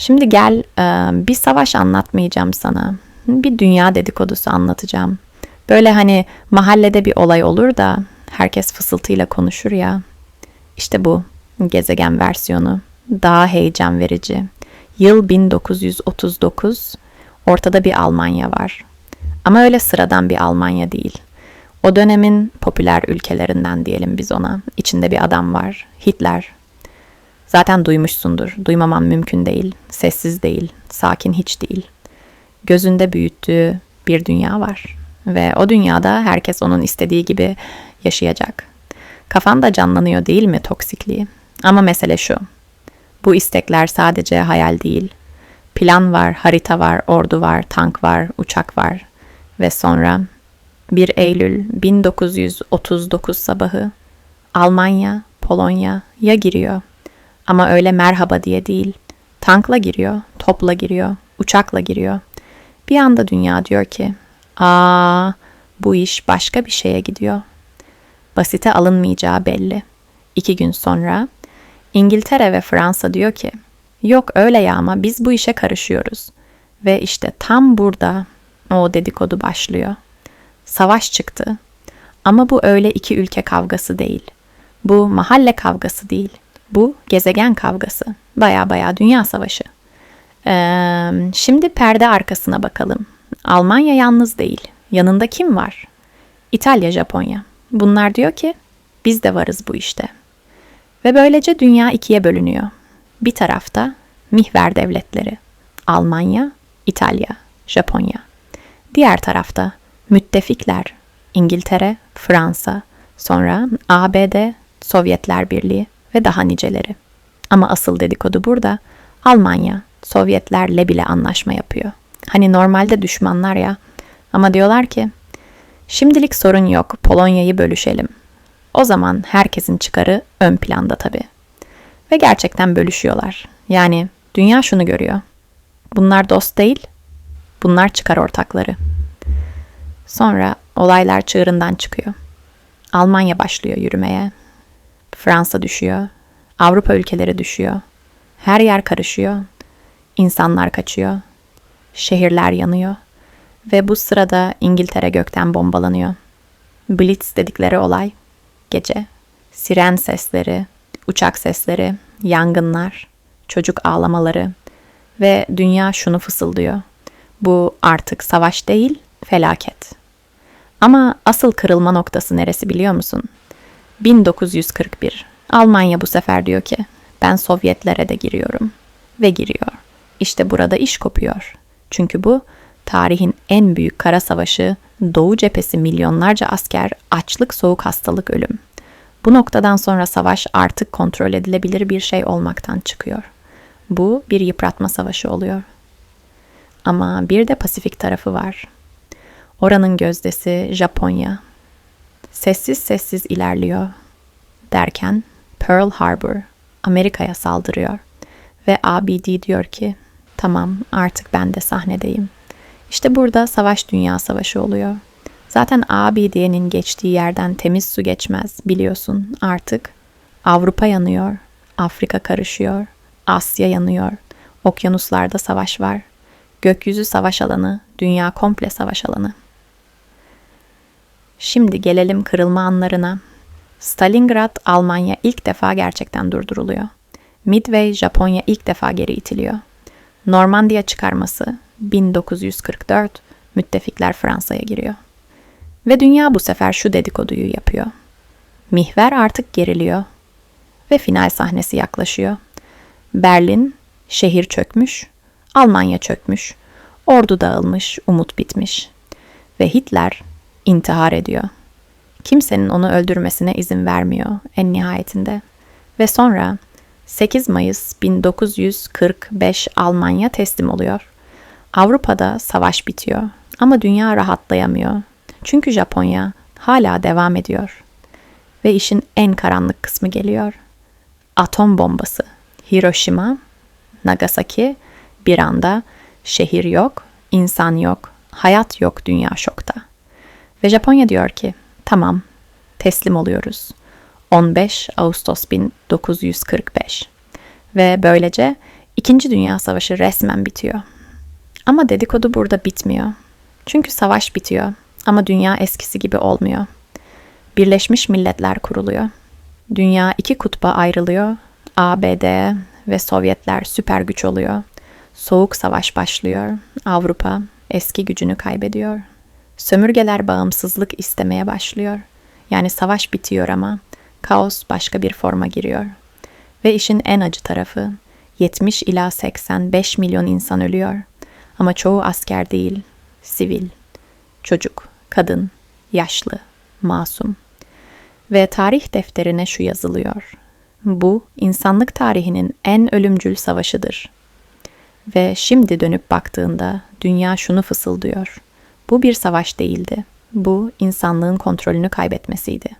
Şimdi gel e, bir savaş anlatmayacağım sana. Bir dünya dedikodusu anlatacağım. Böyle hani mahallede bir olay olur da herkes fısıltıyla konuşur ya. İşte bu gezegen versiyonu. Daha heyecan verici. Yıl 1939. Ortada bir Almanya var. Ama öyle sıradan bir Almanya değil. O dönemin popüler ülkelerinden diyelim biz ona. İçinde bir adam var. Hitler. Zaten duymuşsundur. Duymamam mümkün değil. Sessiz değil. Sakin hiç değil. Gözünde büyüttüğü bir dünya var. Ve o dünyada herkes onun istediği gibi yaşayacak. Kafan da canlanıyor değil mi toksikliği? Ama mesele şu. Bu istekler sadece hayal değil. Plan var, harita var, ordu var, tank var, uçak var. Ve sonra 1 Eylül 1939 sabahı Almanya, Polonya ya giriyor. Ama öyle merhaba diye değil. Tankla giriyor, topla giriyor, uçakla giriyor. Bir anda dünya diyor ki, aa bu iş başka bir şeye gidiyor. Basite alınmayacağı belli. İki gün sonra İngiltere ve Fransa diyor ki, yok öyle ya ama biz bu işe karışıyoruz. Ve işte tam burada o dedikodu başlıyor. Savaş çıktı. Ama bu öyle iki ülke kavgası değil. Bu mahalle kavgası değil. Bu gezegen kavgası. Baya baya dünya savaşı. Ee, şimdi perde arkasına bakalım. Almanya yalnız değil. Yanında kim var? İtalya, Japonya. Bunlar diyor ki biz de varız bu işte. Ve böylece dünya ikiye bölünüyor. Bir tarafta mihver devletleri. Almanya, İtalya, Japonya. Diğer tarafta müttefikler. İngiltere, Fransa, sonra ABD, Sovyetler Birliği ve daha niceleri. Ama asıl dedikodu burada Almanya Sovyetlerle bile anlaşma yapıyor. Hani normalde düşmanlar ya. Ama diyorlar ki şimdilik sorun yok Polonya'yı bölüşelim. O zaman herkesin çıkarı ön planda tabii. Ve gerçekten bölüşüyorlar. Yani dünya şunu görüyor. Bunlar dost değil, bunlar çıkar ortakları. Sonra olaylar çığırından çıkıyor. Almanya başlıyor yürümeye. Fransa düşüyor. Avrupa ülkeleri düşüyor. Her yer karışıyor. İnsanlar kaçıyor. Şehirler yanıyor. Ve bu sırada İngiltere gökten bombalanıyor. Blitz dedikleri olay gece. Siren sesleri, uçak sesleri, yangınlar, çocuk ağlamaları ve dünya şunu fısıldıyor. Bu artık savaş değil, felaket. Ama asıl kırılma noktası neresi biliyor musun? 1941. Almanya bu sefer diyor ki ben Sovyetlere de giriyorum. Ve giriyor. İşte burada iş kopuyor. Çünkü bu tarihin en büyük kara savaşı, Doğu cephesi milyonlarca asker, açlık, soğuk, hastalık, ölüm. Bu noktadan sonra savaş artık kontrol edilebilir bir şey olmaktan çıkıyor. Bu bir yıpratma savaşı oluyor. Ama bir de Pasifik tarafı var. Oranın gözdesi Japonya. Sessiz sessiz ilerliyor. Derken Pearl Harbor Amerika'ya saldırıyor ve ABD diyor ki tamam artık ben de sahnedeyim. İşte burada savaş dünya savaşı oluyor. Zaten ABD'nin geçtiği yerden temiz su geçmez biliyorsun artık. Avrupa yanıyor, Afrika karışıyor, Asya yanıyor, okyanuslarda savaş var. Gökyüzü savaş alanı, dünya komple savaş alanı. Şimdi gelelim kırılma anlarına. Stalingrad, Almanya ilk defa gerçekten durduruluyor. Midway, Japonya ilk defa geri itiliyor. Normandiya çıkarması 1944, müttefikler Fransa'ya giriyor. Ve dünya bu sefer şu dedikoduyu yapıyor. Mihver artık geriliyor ve final sahnesi yaklaşıyor. Berlin, şehir çökmüş, Almanya çökmüş, ordu dağılmış, umut bitmiş. Ve Hitler intihar ediyor. Kimsenin onu öldürmesine izin vermiyor en nihayetinde. Ve sonra 8 Mayıs 1945 Almanya teslim oluyor. Avrupa'da savaş bitiyor ama dünya rahatlayamıyor. Çünkü Japonya hala devam ediyor. Ve işin en karanlık kısmı geliyor. Atom bombası. Hiroşima, Nagasaki bir anda şehir yok, insan yok, hayat yok dünya şokta. Ve Japonya diyor ki tamam teslim oluyoruz. 15 Ağustos 1945 ve böylece İkinci Dünya Savaşı resmen bitiyor. Ama dedikodu burada bitmiyor. Çünkü savaş bitiyor ama dünya eskisi gibi olmuyor. Birleşmiş Milletler kuruluyor. Dünya iki kutba ayrılıyor. ABD ve Sovyetler süper güç oluyor. Soğuk savaş başlıyor. Avrupa eski gücünü kaybediyor. Sömürgeler bağımsızlık istemeye başlıyor. Yani savaş bitiyor ama kaos başka bir forma giriyor. Ve işin en acı tarafı 70 ila 85 milyon insan ölüyor. Ama çoğu asker değil, sivil, çocuk, kadın, yaşlı, masum. Ve tarih defterine şu yazılıyor. Bu insanlık tarihinin en ölümcül savaşıdır. Ve şimdi dönüp baktığında dünya şunu fısıldıyor. Bu bir savaş değildi. Bu insanlığın kontrolünü kaybetmesiydi.